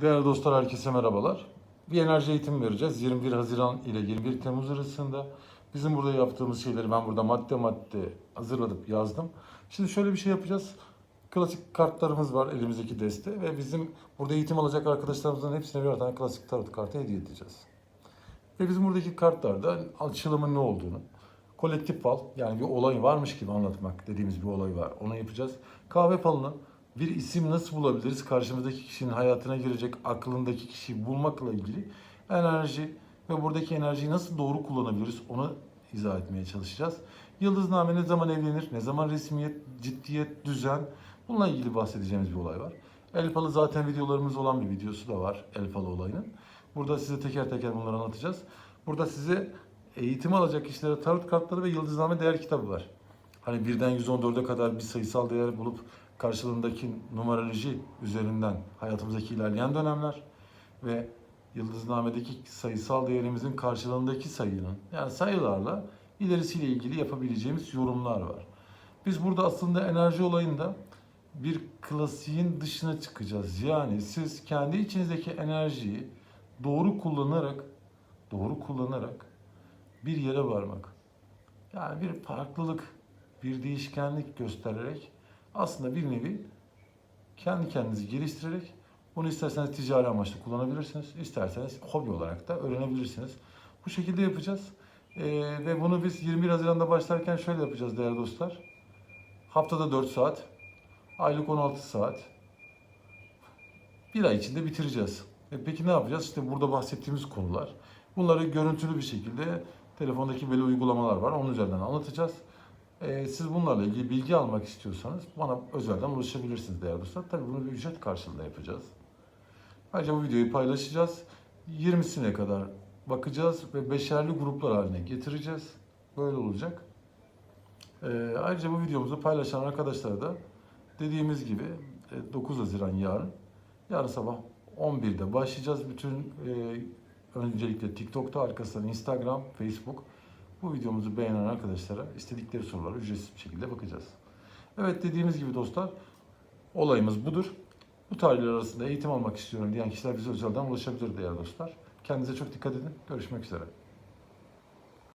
Değerli dostlar herkese merhabalar. Bir enerji eğitimi vereceğiz 21 Haziran ile 21 Temmuz arasında. Bizim burada yaptığımız şeyleri ben burada madde madde hazırladım, yazdım. Şimdi şöyle bir şey yapacağız. Klasik kartlarımız var elimizdeki deste ve bizim burada eğitim alacak arkadaşlarımızın hepsine birer tane klasik tarot kartı hediye edeceğiz. Ve bizim buradaki kartlarda açılımın ne olduğunu, kolektif fal yani bir olay varmış gibi anlatmak dediğimiz bir olay var. Onu yapacağız. Kahve falını bir isim nasıl bulabiliriz? Karşımızdaki kişinin hayatına girecek aklındaki kişiyi bulmakla ilgili enerji ve buradaki enerjiyi nasıl doğru kullanabiliriz? Onu izah etmeye çalışacağız. Yıldızname ne zaman evlenir? Ne zaman resmiyet, ciddiyet, düzen? Bununla ilgili bahsedeceğimiz bir olay var. El falı zaten videolarımız olan bir videosu da var El falı olayının. Burada size teker teker bunları anlatacağız. Burada size eğitim alacak kişilere tarot kartları ve yıldızname değer kitabı var. Hani birden 114'e kadar bir sayısal değer bulup karşılığındaki numeroloji üzerinden hayatımızdaki ilerleyen dönemler ve yıldıznamedeki sayısal değerimizin karşılığındaki sayının yani sayılarla ilerisiyle ilgili yapabileceğimiz yorumlar var. Biz burada aslında enerji olayında bir klasiğin dışına çıkacağız. Yani siz kendi içinizdeki enerjiyi doğru kullanarak doğru kullanarak bir yere varmak. Yani bir farklılık, bir değişkenlik göstererek aslında bir nevi kendi kendinizi geliştirerek bunu isterseniz ticari amaçlı kullanabilirsiniz, isterseniz hobi olarak da öğrenebilirsiniz. Bu şekilde yapacağız. Ee, ve bunu biz 21 Haziran'da başlarken şöyle yapacağız değerli dostlar. Haftada 4 saat, aylık 16 saat. Bir ay içinde bitireceğiz. E peki ne yapacağız? İşte burada bahsettiğimiz konular. Bunları görüntülü bir şekilde telefondaki böyle uygulamalar var. Onun üzerinden anlatacağız. Ee, siz bunlarla ilgili bilgi almak istiyorsanız bana özelden ulaşabilirsiniz değerli dostlar. Tabii bunu bir ücret karşılığında yapacağız. Ayrıca bu videoyu paylaşacağız. 20'sine kadar bakacağız ve beşerli gruplar haline getireceğiz. Böyle olacak. Ee, ayrıca bu videomuzu paylaşan arkadaşlara da dediğimiz gibi e, 9 Haziran yarın yarın sabah 11'de başlayacağız. Bütün e, öncelikle TikTok'ta arkasından Instagram, Facebook bu videomuzu beğenen arkadaşlara istedikleri sorulara ücretsiz bir şekilde bakacağız. Evet dediğimiz gibi dostlar olayımız budur. Bu tarihler arasında eğitim almak istiyorum diyen kişiler bize özelden ulaşabilir değerli dostlar. Kendinize çok dikkat edin. Görüşmek üzere.